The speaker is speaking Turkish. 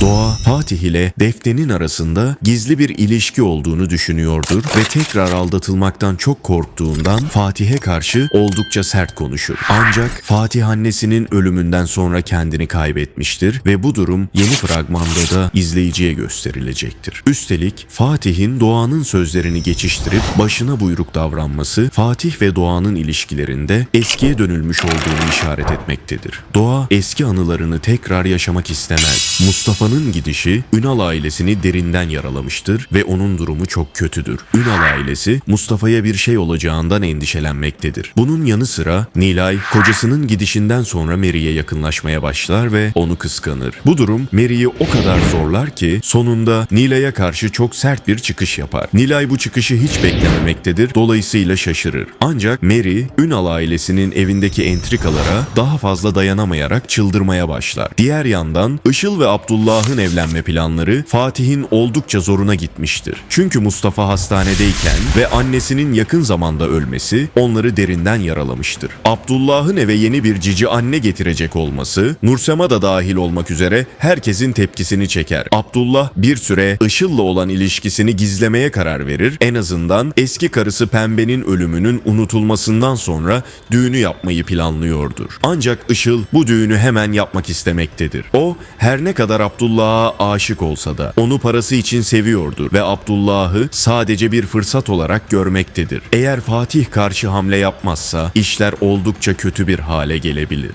Doğa, Fatih ile Defne'nin arasında gizli bir ilişki olduğunu düşünüyordur ve tekrar aldatılmaktan çok korktuğundan Fatih'e karşı oldukça sert konuşur. Ancak Fatih annesinin ölümünden sonra kendini kaybetmiştir ve bu durum yeni fragmanda da izleyiciye gösterilecektir. Üstelik Fatih'in Doğan'ın sözlerini geçiştirip başına buyruk davranması Fatih ve Doğan'ın ilişkilerinde eskiye dönülmüş olduğunu işaret etmektedir. Doğa eski anılarını tekrar yaşamak istemez. Mustafa'nın gidişi Ünal ailesini derinden yaralamıştır ve onun durumu çok kötüdür. Ünal ailesi Mustafa'ya bir şey olacağından endişelenmektedir. Bunun yanı sıra Nilay kocasının gidişinden sonra Mary'e yakınlaşmaya başlar ve onu kıskanır. Bu durum Mary'i o kadar zorlar ki sonunda Nilay'a karşı çok sert bir çıkış yapar. Nilay bu çıkışı hiç beklememektedir dolayısıyla şaşırır. Ancak Mary Ünal ailesinin evindeki entrikalara daha fazla dayanamayarak çıldırmaya başlar. Diğer yandan Işıl ve Abdullah'ın evlenme planları Fatih'in oldukça zoruna gitmiştir. Çünkü Mustafa hastanedeyken ve annesinin yakın zamanda ölmesi onları derinden yaralamıştır. Abdullah'ın eve yeni bir cici anne getirecek olması, Nursema da dahil olmak üzere herkesin tepkisini çeker. Abdullah bir süre Işıl'la olan ilişkisini gizlemeye karar verir. En azından eski karısı Pembe'nin ölümünün unutulmasından sonra düğünü yapmayı planlıyordur. Ancak Işıl bu düğünü hemen yapmak istemektedir. O her ne kadar Abdullah'a aşık olsa da onu parası için seviyordur ve Abdullah'ı sadece bir fırsat olarak görmektedir. Eğer Fatih karşı hamle yapmazsa işler oldukça kötü bir hale gelebilir.